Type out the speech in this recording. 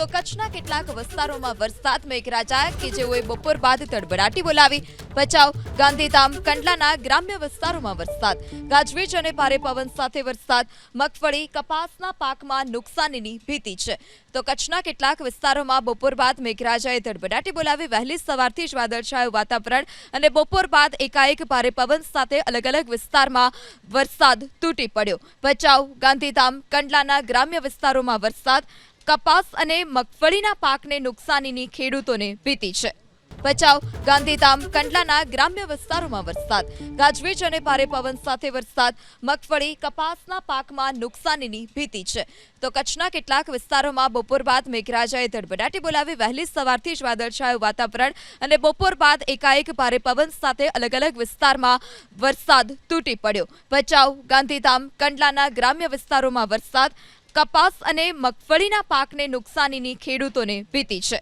તો કચ્છના કેટલાક વિસ્તારોમાં વરસાદ મેઘરાજા કે જેઓએ બપોર બાદ તડબડાટી બોલાવી. ભચાઉ, ગાંધીધામ, કંડલાના ગ્રામ્ય વિસ્તારોમાં વરસાદ. ગાજવીજ અને ભારે પવન સાથે વરસાદ. મગફળી, કપાસના પાકમાં નુકસાનીની ભીતિ છે. તો કચ્છના કેટલાક વિસ્તારોમાં બપોર બાદ મેઘરાજાએ તડબડાટી બોલાવી. વહેલી સવારથી જ વાદળછાયું વાતાવરણ અને બપોર બાદ એકાએક ભારે પવન સાથે અલગ અલગ વિસ્તારમાં વરસાદ તૂટી પડ્યો. ભચાઉ, ગાંધીધામ, કંડલાના ગ્રામ્ય વિસ્તારોમાં વરસાદ. કપાસ અને મગફળીના પાકને નુકસાનીની ખેડૂતોને વીતી છે. ભચાઉ ગાંધીધામ કંડલાના ગ્રામ્ય વિસ્તારોમાં વરસાદ. ગાજવીજ અને ભારે પવન સાથે વરસાદ. મગફળી, કપાસના પાકમાં નુકસાનીની ભીતિ છે. તો કચ્છના કેટલાક વિસ્તારોમાં બપોર બાદ મેઘરાજાએ ધડબડાટી બોલાવી વહેલી સવારથી જ વાદળછાયું વાતાવરણ અને બપોર બાદ એકાએક ભારે પવન સાથે અલગ અલગ વિસ્તારમાં વરસાદ તૂટી પડ્યો. ભચાઉ ગાંધીધામ કંડલાના ગ્રામ્ય વિસ્તારોમાં વરસાદ. કપાસ અને મગફળીના પાકને નુકસાનીની ખેડૂતોને ભીતિ છે.